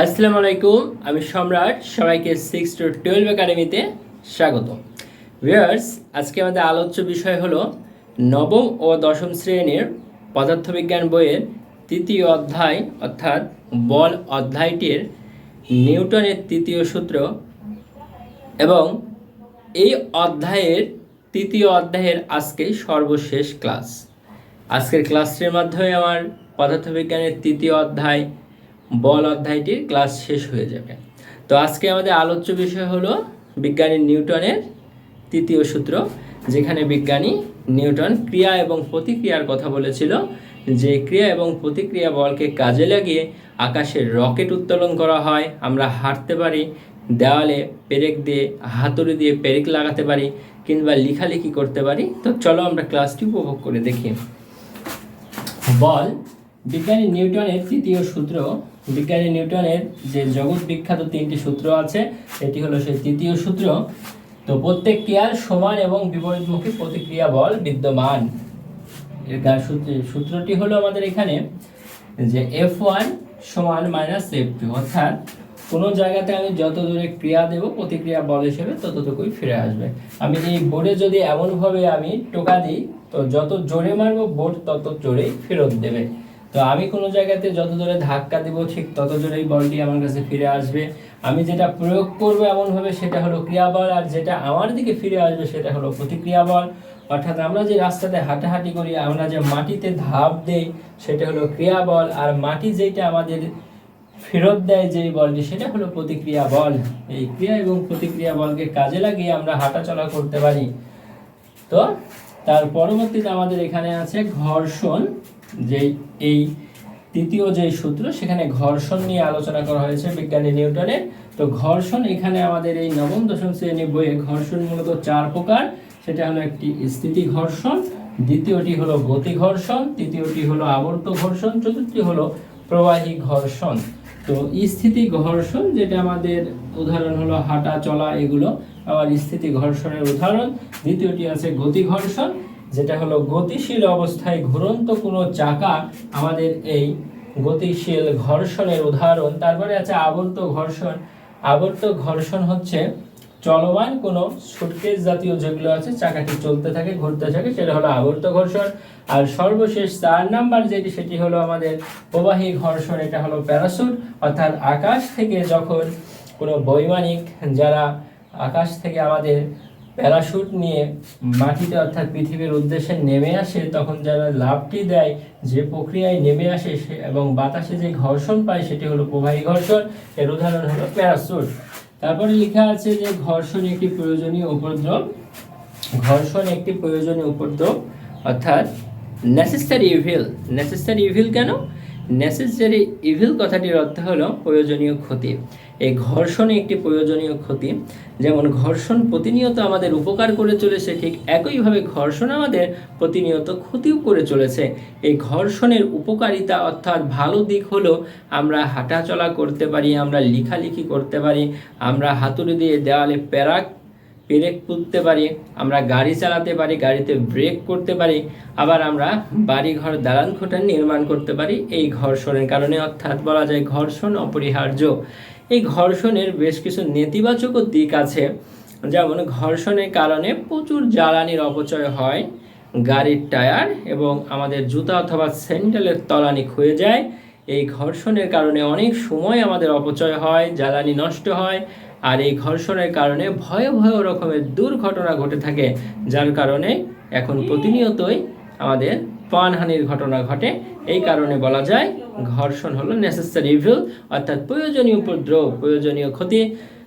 আসসালামু আলাইকুম, আমি সম্রাট, সবাইকে সিক্স টু টুয়েলভ একাডেমিতে স্বাগত। ভিউয়ার্স আজকে আমাদের আলোচ্য বিষয় হলো নবম ও দশম শ্রেণির পদার্থবিজ্ঞান বইয়ের তৃতীয় অধ্যায়, অর্থাৎ বল অধ্যায়টির নিউটনের তৃতীয় সূত্র এবং এই অধ্যায়ের তৃতীয় অধ্যায়ের আজকে সর্বশেষ ক্লাস আজকের ক্লাসটির মাধ্যমে আমার পদার্থবিজ্ঞানের তৃতীয় অধ্যায় বল অধ্যায়টির ক্লাস শেষ হয়ে যাবে। তো আজকে আমাদের আলোচ্য বিষয় হলো বিজ্ঞানী নিউটনের তৃতীয় সূত্র, যেখানে বিজ্ঞানী নিউটন ক্রিয়া এবং প্রতিক্রিয়ার কথা বলেছিল যে ক্রিয়া এবং প্রতিক্রিয়া বলকে কাজে লাগিয়ে আকাশের রকেট উত্তোলন করা হয়। আমরা হাঁটতে পারি, দেওয়ালে পেরেক দিয়ে, হাতুড়ি দিয়ে পেরেক লাগাতে পারি কিংবা লেখালেখি করতে পারি। তো চলো আমরা ক্লাসটি উপভোগ করে দেখি। বল বিজ্ঞানী নিউটনের তৃতীয় সূত্র, বিজ্ঞানী নিউটনের যে জগৎ বিখ্যাত তিনটি সূত্র আছে, এটি হলো সেই তৃতীয় সূত্র। তো প্রত্যেক ক্রিয়ার সমান এবং বিপরীতমুখী প্রতিক্রিয়া বল বিদ্যমান। এর সূত্রটি হলো আমাদের এখানে যে এফ ওয়ান সমান মাইনাস এফ টু অর্থাৎ কোনো জায়গাতে আমি যত দূরে ক্রিয়া দেব প্রতিক্রিয়া বল হিসেবে ততটুকুই ফিরে আসবে। আমি এই বোর্ডে যদি এমনভাবে আমি টোকা দিই, তো যত জোরে মারবো বোর্ড তত জোরেই ফেরত দেবে। তো আমি কোনো জায়গাতে যত জোরে ধাক্কা দেবো, ঠিক তত জোরেই বলটি আমার কাছে ফিরে আসবে। আমি যেটা প্রয়োগ করব এমনভাবে সেটা হলো ক্রিয়াবল, আর যেটা আমার দিকে ফিরে আসবে সেটা হলো প্রতিক্রিয়া বল অর্থাৎ আমরা যে রাস্তাতে হাঁটাহাঁটি করি, আমরা যে মাটিতে ধাপ দেই, সেটা হলো ক্রিয়াবল, আর মাটি যেটা আমাদের ফেরত দেয় যেই বলটি, সেটা হলো প্রতিক্রিয়া বল এই ক্রিয়া এবং প্রতিক্রিয়া বলকে কাজে লাগিয়ে আমরা হাঁটাচলা করতে পারি। তো তার পরবর্তীতে আমাদের এখানে আছে ঘর্ষণ। যে এই তৃতীয় যে সূত্র, সেখানে ঘর্ষণ নিয়ে আলোচনা করা হয়েছে বিজ্ঞানী নিউটনের। তো ঘর্ষণ এখানে আমাদের এই নবম, দশম শ্রেণি বইয়ে ঘর্ষণ মূলত চার প্রকার। সেটা হলো একটি স্থিতি ঘর্ষণ, দ্বিতীয়টি হলো গতি ঘর্ষণ, তৃতীয়টি হলো আবর্ত ঘর্ষণ, চতুর্থটি হলো প্রবাহী ঘর্ষণ। তো স্থিতি ঘর্ষণ, যেটা আমাদের উদাহরণ হলো হাঁটা, চলা, এগুলো, আবার স্থিতি ঘর্ষণের উদাহরণ। দ্বিতীয়টি আছে গতি ঘর্ষণ যেটা হলো গতিশীল অবস্থায় ঘুরন্ত কোনো চাকা আমাদের এই গতিশীল ঘর্ষণের উদাহরণ। তারপরে আছে আবর্ত ঘর্ষণ। আবর্ত ঘর্ষণ হচ্ছে চলমান কোনো সুটকেস জাতীয় যেগুলো আছে, চাকাটি চলতে থাকে, ঘুরতে থাকে, সেটা হলো আবর্ত ঘর্ষণ। আর সর্বশেষ চার নাম্বার যেটি, সেটি হলো আমাদের প্রবাহী ঘর্ষণ, এটা হলো প্যারাসুট। অর্থাৎ আকাশ থেকে যখন কোনো বৈমানিক যারা আকাশ থেকে আমাদের প্যারাশুট নিয়ে মাটিতে অর্থাৎ পৃথিবীর উদ্দেশ্যে নেমে আসে, তখন যারা লাভটি দেয়, যে প্রক্রিয়ায় নেমে আসে সে এবং বাতাসে যে ঘর্ষণ পায় সেটি হলো প্রবাহী ঘর্ষণ। এর উদাহরণ হলো প্যারাশুট। তারপরে লেখা আছে যে ঘর্ষণ একটি প্রয়োজনীয় উপদ্রব। ঘর্ষণ একটি প্রয়োজনীয় উপদ্রব, অর্থাৎ নেসেসারি ইভিল নেসেসারি ইভিল কেন? নেসেসারি ইভিল কথাটির অর্থ হলো প্রয়োজনীয় ক্ষতি। এই ঘর্ষণ একটি প্রয়োজনীয় ক্ষতি। যেমন ঘর্ষণ প্রতিনিয়ত আমাদের উপকার করে চলেছে, ঠিক একইভাবে ঘর্ষণ আমাদের প্রতিনিয়ত ক্ষতিও করে চলেছে। এই ঘর্ষণের উপকারিতা অর্থাৎ ভালো দিক হলো আমরা হাঁটাচলা করতে পারি, আমরা লেখালেখি করতে পারি, আমরা হাতুড়ি দিয়ে দেওয়ালে প্যারাক পেরেক পুঁততে পারি, আমরা গাড়ি চালাতে পারি, গাড়িতে ব্রেক করতে পারি, আবার আমরা বাড়িঘর দালান খোটা নির্মাণ করতে পারি, এই ঘর্ষণের কারণে অর্থাৎ বলা যায় ঘর্ষণ অপরিহার্য। এই ঘর্ষণের বেশ কিছু নেতিবাচক দিক আছে, যেমন ঘর্ষণের কারণে প্রচুর জ্বালানির অপচয় হয়, গাড়ির টায়ার এবং আমাদের জুতা অথবা স্যান্ডেলের তলানি ক্ষয়ে যায় এই ঘর্ষণের কারণে অনেক সময় আমাদের অপচয় হয়, জ্বালানি নষ্ট হয় আর এই ঘর্ষণের কারণে ভয় ভয় রকমের দুর্ঘটনা ঘটে থাকে, যার কারণে এখন প্রতিনিয়তই আমাদের প্রাণহানির ঘটনা ঘটে। এই কারণে বলা যায়, ঘর্ষণ হলো নেসেসারি ইভিল অর্থাৎ প্রয়োজনীয় উপদ্রব, প্রয়োজনীয় ক্ষতি।